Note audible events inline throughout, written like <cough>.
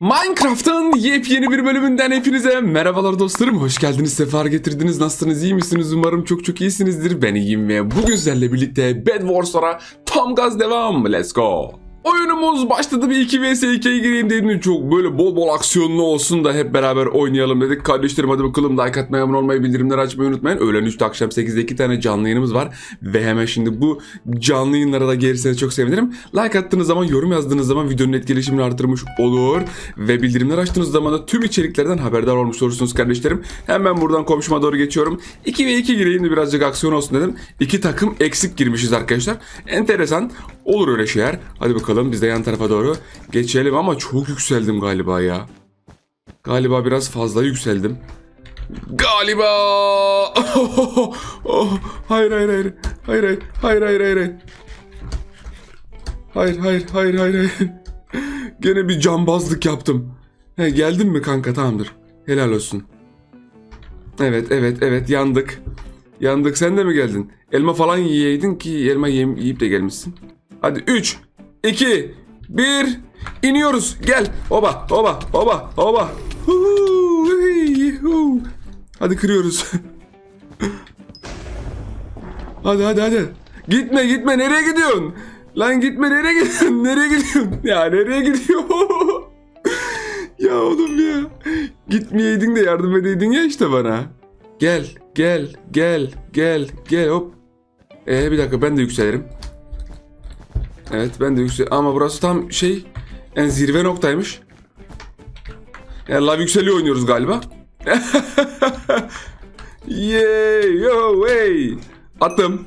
Minecraft'ın yepyeni bir bölümünden hepinize merhabalar dostlarım. Hoş geldiniz, sefer getirdiniz. Nasılsınız, iyi misiniz? Umarım çok çok iyisinizdir. Ben iyiyim ve bugün sizlerle birlikte Bed Wars'a tam gaz devam. Let's go. Oyunumuz başladı bir 2 vs 2'ye gireyim dedim. Çok böyle bol bol aksiyonlu olsun da hep beraber oynayalım dedik. Kardeşlerim hadi bakalım like atmayı, abone olmayı, bildirimleri açmayı unutmayın. Öğlen 3'te akşam 8'de 2 tane canlı yayınımız var. Ve hemen şimdi bu canlı yayınlara da gelirseniz çok sevinirim. Like attığınız zaman, yorum yazdığınız zaman videonun etkileşimini artırmış olur. Ve bildirimler açtığınız zaman da tüm içeriklerden haberdar olmuş olursunuz kardeşlerim. Hemen buradan komşuma doğru geçiyorum. 2 ve 2 gireyim de birazcık aksiyon olsun dedim. İki takım eksik girmişiz arkadaşlar. Enteresan. Olur öyle şeyler. Hadi bakalım biz de yan tarafa doğru geçelim ama çok yükseldim galiba ya. Galiba biraz fazla yükseldim. Galiba. <laughs> Oh, hayır hayır hayır. Hayır hayır. Hayır hayır hayır. hayır. Hayır hayır hayır hayır hayır. <laughs> Gene bir cambazlık yaptım. He, geldin mi kanka tamamdır. Helal olsun. Evet evet evet yandık. Yandık sen de mi geldin? Elma falan yiyeydin ki elma yiyip de gelmişsin. Hadi 3, 2, 1 iniyoruz. Gel. Oba oba oba oba. Hadi kırıyoruz. <laughs> hadi hadi hadi. Gitme gitme nereye gidiyorsun? Lan gitme nereye gidiyorsun? <laughs> Nereye gidiyorsun? Ya nereye gidiyor? <laughs> ya oğlum ya. Gitmeyeydin de yardım edeydin ya işte bana. Gel gel gel gel gel hop. Ee bir dakika ben de yükselirim. Evet ben de yüksel ama burası tam şey en zirve noktaymış. Yani lav yükseliyor oynuyoruz galiba. yeah yo hey. Attım.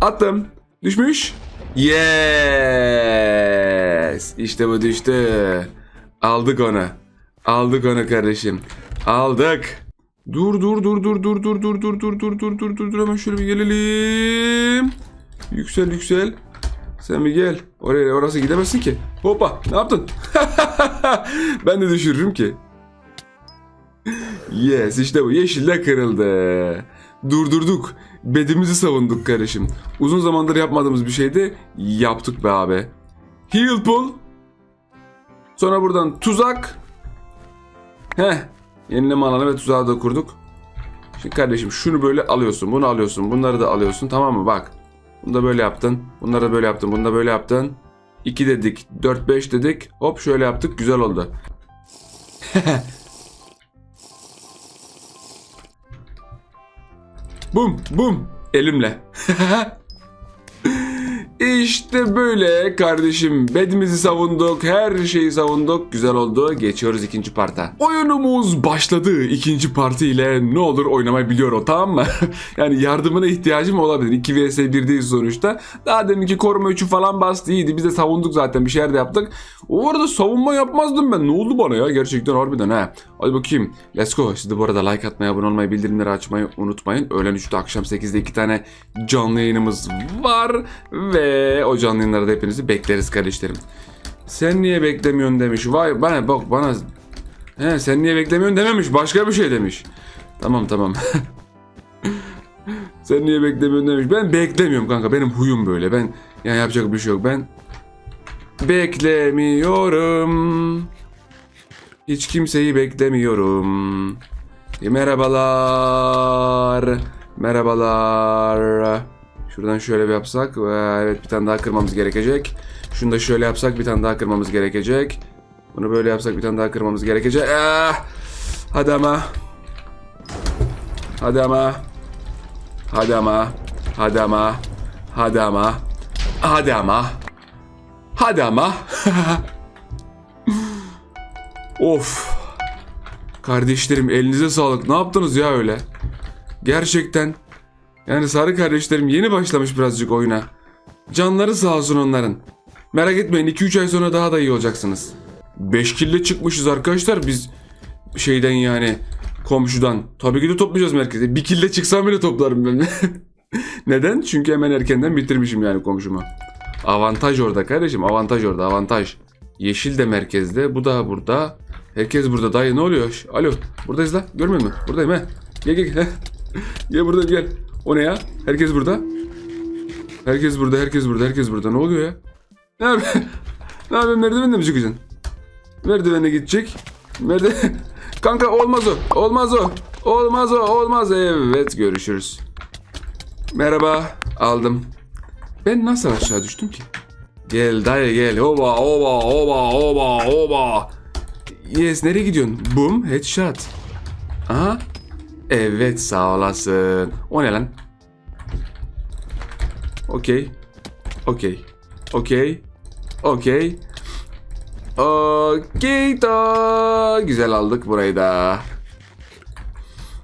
Attım. Düşmüş. Yes. İşte bu düştü. Aldık onu. Aldık onu kardeşim. Aldık. Dur dur dur dur dur dur dur dur dur dur dur dur dur dur hemen şöyle bir gelelim. Yüksel yüksel. Sen bir gel. Oraya orası gidemezsin ki. Hoppa ne yaptın? <laughs> ben de düşürürüm ki. Yes işte bu yeşil de kırıldı. Durdurduk. Bedimizi savunduk kardeşim. Uzun zamandır yapmadığımız bir şeydi. Yaptık be abi. Heal pull. Sonra buradan tuzak. Heh. Yenileme alanı ve tuzağı da kurduk. Şimdi kardeşim şunu böyle alıyorsun. Bunu alıyorsun. Bunları da alıyorsun. Tamam mı? Bak. Bunu da böyle yaptın. Bunları da böyle yaptın. Bunu da böyle yaptın. 2 dedik. 4 5 dedik. Hop şöyle yaptık. Güzel oldu. <laughs> bum bum elimle. <laughs> İşte böyle kardeşim. Bedimizi savunduk. Her şeyi savunduk. Güzel oldu. Geçiyoruz ikinci parta. Oyunumuz başladı. İkinci parti ile ne olur oynamayı biliyor o tamam mı? <laughs> yani yardımına ihtiyacım olabilir. 2 vs 1 değil sonuçta. Daha deminki koruma 3'ü falan bastı iyiydi. Biz de savunduk zaten. Bir şeyler de yaptık. O arada savunma yapmazdım ben. Ne oldu bana ya? Gerçekten harbiden ha. Hadi bakayım. Let's go. Siz de bu arada like atmayı, abone olmayı, bildirimleri açmayı unutmayın. Öğlen 3'te akşam 8'de 2 tane canlı yayınımız var. Ve o canlı yayınlarda hepinizi bekleriz kardeşlerim. Sen niye beklemiyorsun demiş. Vay bana bak bana. He sen niye beklemiyorsun dememiş. Başka bir şey demiş. Tamam tamam. <laughs> sen niye beklemiyorsun demiş. Ben beklemiyorum kanka. Benim huyum böyle. Ben yani yapacak bir şey yok. Ben beklemiyorum. Hiç kimseyi beklemiyorum. E, merhabalar. Merhabalar. Şuradan şöyle bir yapsak. Ee, Evet bir tane daha kırmamız gerekecek. Şunu da şöyle yapsak bir tane daha kırmamız gerekecek. Bunu böyle yapsak bir tane daha kırmamız gerekecek. Ah! Hadi ama. Hadi ama. Hadi ama. Hadi ama. Hadi ama. Hadi ama. Hadi ama. <laughs> of. Kardeşlerim elinize sağlık. Ne yaptınız ya öyle? Gerçekten. Yani sarı kardeşlerim yeni başlamış birazcık oyuna. Canları sağ olsun onların. Merak etmeyin 2-3 ay sonra daha da iyi olacaksınız. 5 kille çıkmışız arkadaşlar biz şeyden yani komşudan. Tabii ki de toplayacağız merkeze. Bir kille çıksam bile toplarım ben. <laughs> Neden? Çünkü hemen erkenden bitirmişim yani komşumu. Avantaj orada kardeşim avantaj orada avantaj. Yeşil de merkezde bu da burada. Herkes burada dayı ne oluyor? Alo buradayız la görmüyor musun? Buradayım he. Gel gel gel. <laughs> gel buradayım gel. O ne ya? Herkes burada. Herkes burada herkes burada herkes burada. Ne oluyor ya? Ne yapıyorsun? <laughs> ne yapıyorsun? Merdivenden mi çıkacaksın? Merdivene gidecek. Merde <laughs> Kanka olmaz o. Olmaz o. Olmaz o. Olmaz. Evet görüşürüz. Merhaba. Aldım. Ben nasıl aşağı düştüm ki? Gel dayı gel. Oba oba oba oba oba. Yes nereye gidiyorsun? Boom headshot. Aha. Evet sağ olasın. O ne lan? Okey. Okey. Okey. Okey. Okey da. Güzel aldık burayı da.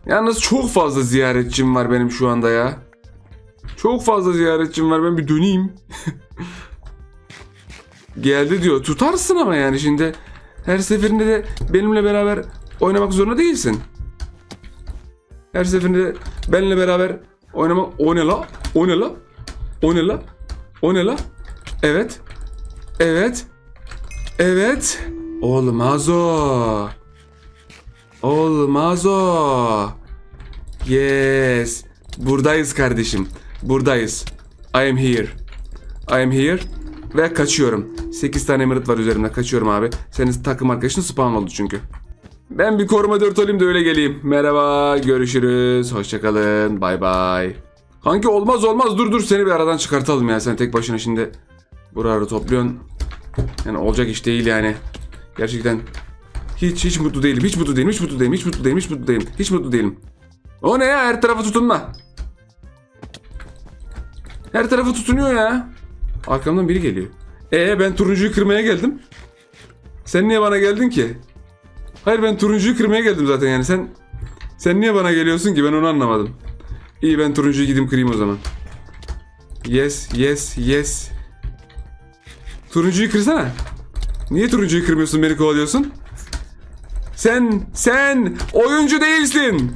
Yalnız çok fazla ziyaretçim var benim şu anda ya. Çok fazla ziyaretçim var. Ben bir döneyim. <laughs> Geldi diyor. Tutarsın ama yani şimdi her seferinde de benimle beraber oynamak zorunda değilsin. Her seferinde de benimle beraber oynamak... O ne la? O ne la? O ne la? O ne la? Evet. Evet. Evet. Olmaz o. Olmaz o. Yes. Buradayız kardeşim. Buradayız. I am here. I am here. Ve kaçıyorum. 8 tane emirate var üzerimde. Kaçıyorum abi. Senin takım arkadaşın spawn oldu çünkü. Ben bir koruma 4 olayım da öyle geleyim. Merhaba. Görüşürüz. Hoşçakalın. Bay bay. Kanki olmaz olmaz. Dur dur seni bir aradan çıkartalım ya. Sen tek başına şimdi buraları topluyorsun. Yani olacak iş değil yani. Gerçekten hiç hiç mutlu değilim. Hiç mutlu değilim. Hiç mutlu değilim. Hiç mutlu değilim. Hiç mutlu değilim. Hiç mutlu değilim. O ne ya? Her tarafı tutunma. Her tarafı tutunuyor ya. Arkamdan biri geliyor. Ee ben turuncuyu kırmaya geldim. Sen niye bana geldin ki? Hayır ben turuncuyu kırmaya geldim zaten yani sen sen niye bana geliyorsun ki ben onu anlamadım. İyi ben turuncuyu gideyim kırayım o zaman. Yes yes yes. Turuncuyu kırsana. Niye turuncuyu kırmıyorsun beni kovalıyorsun? Sen sen oyuncu değilsin.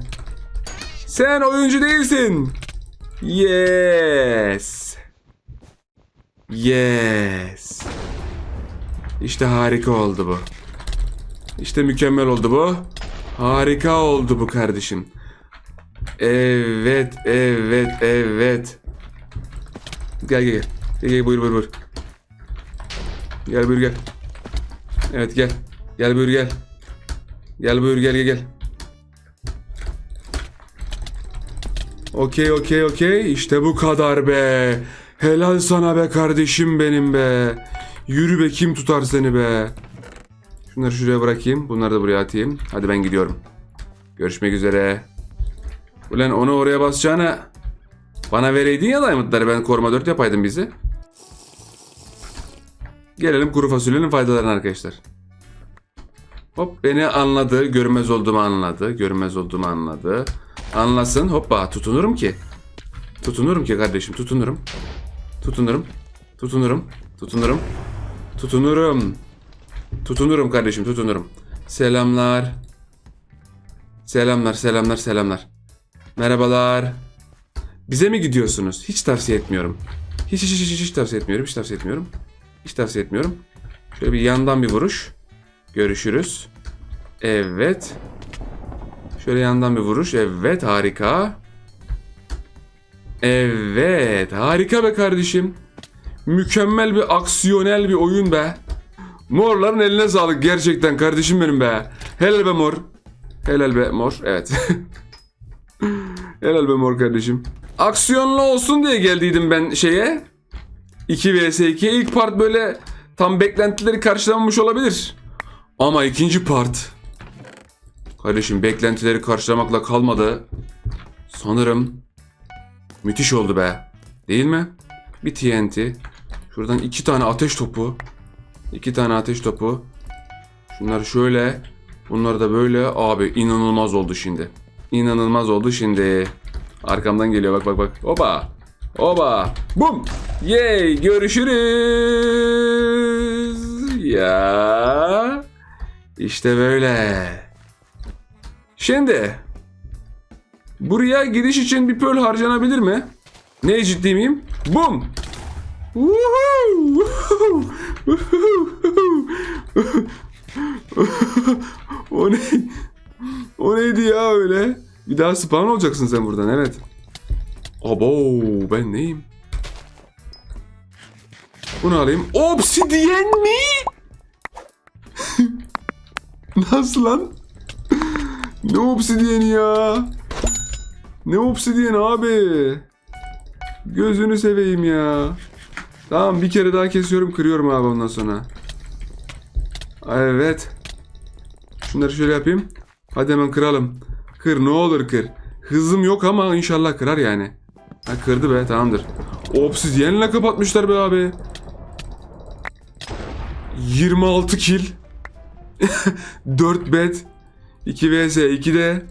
Sen oyuncu değilsin. Yes. Yes. İşte harika oldu bu. İşte mükemmel oldu bu. Harika oldu bu kardeşim. Evet, evet, evet. Gel gel gel. Gel, gel buyur buyur buyur. Gel buyur gel. Evet gel. Gel buyur gel. Gel buyur gel gel gel. Okey okey okey. İşte bu kadar be. Helal sana be kardeşim benim be. Yürü be kim tutar seni be. Şunları şuraya bırakayım. Bunları da buraya atayım. Hadi ben gidiyorum. Görüşmek üzere. Ulan onu oraya basacağına bana vereydin ya diamondları ben koruma 4 yapaydım bizi. Gelelim kuru fasulyenin faydalarına arkadaşlar. Hop beni anladı. Görmez olduğumu anladı. Görmez olduğumu anladı. Anlasın. Hoppa tutunurum ki. Tutunurum ki kardeşim tutunurum. Tutunurum. Tutunurum. Tutunurum. Tutunurum. Tutunurum kardeşim tutunurum. Selamlar. Selamlar selamlar selamlar. Merhabalar. Bize mi gidiyorsunuz? Hiç tavsiye etmiyorum. Hiç hiç hiç hiç, hiç tavsiye etmiyorum. Hiç tavsiye etmiyorum. Hiç tavsiye etmiyorum. Şöyle bir yandan bir vuruş. Görüşürüz. Evet. Şöyle yandan bir vuruş. Evet harika. Evet harika be kardeşim. Mükemmel bir aksiyonel bir oyun be. Morların eline sağlık gerçekten kardeşim benim be. Helal be mor. Helal be mor. Evet. <laughs> Helal be mor kardeşim. Aksiyonlu olsun diye geldiydim ben şeye. 2 vs 2. İlk part böyle tam beklentileri karşılamamış olabilir. Ama ikinci part. Kardeşim beklentileri karşılamakla kalmadı. Sanırım müthiş oldu be. Değil mi? Bir TNT. Şuradan iki tane ateş topu. İki tane ateş topu. Şunları şöyle. Bunları da böyle. Abi inanılmaz oldu şimdi. İnanılmaz oldu şimdi. Arkamdan geliyor bak bak bak. Oba. Oba. Bum. Yay. Görüşürüz. Ya. İşte böyle. Şimdi. Buraya gidiş için bir pearl harcanabilir mi? Ne ciddi miyim? Bum. <laughs> O ne? O neydi ya öyle? Bir daha spawn olacaksın sen buradan evet. Abo ben neyim? Bunu alayım. Obsidiyen mi? <laughs> Nasıl lan? Ne obsidiyen ya? Ne obsidiyen abi? Gözünü seveyim ya. Tamam bir kere daha kesiyorum kırıyorum abi ondan sonra. Evet. Şunları şöyle yapayım. Hadi hemen kıralım. Kır ne olur kır. Hızım yok ama inşallah kırar yani. Ha kırdı be tamamdır. Obsidyenle kapatmışlar be abi. 26 kill. <laughs> 4 bet. 2 vs 2 de.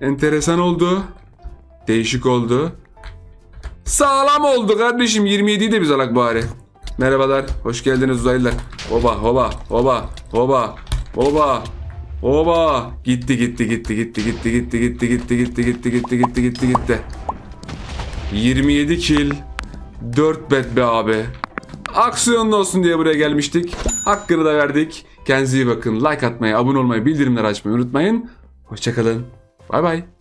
Enteresan oldu. Değişik oldu. Sağlam oldu kardeşim. 27'yi de biz alak bari. Merhabalar. Hoş geldiniz uzaylılar. Hoba hoba hoba hoba hoba hoba. Gitti gitti gitti gitti gitti gitti gitti gitti gitti gitti gitti gitti gitti gitti. 27 kill. 4 bet be abi. Aksiyonlu olsun diye buraya gelmiştik. Hakkını da verdik. Kendinize iyi bakın. Like atmayı, abone olmayı, bildirimleri açmayı unutmayın. Hoşçakalın. Bye bye.